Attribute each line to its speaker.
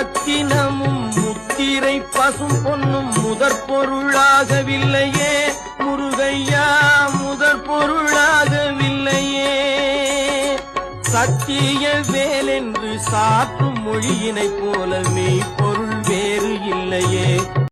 Speaker 1: ரத்தினமும் முத்திரை பசும் பொன்னும் முதற் பொருளாகவில்லையே. முருகையா முதற் பொருளாகவில்லையே. சத்திய வேலென்று சாற்றும் மொழியினைப் போல மெய் பொருள் வேறு இல்லையே.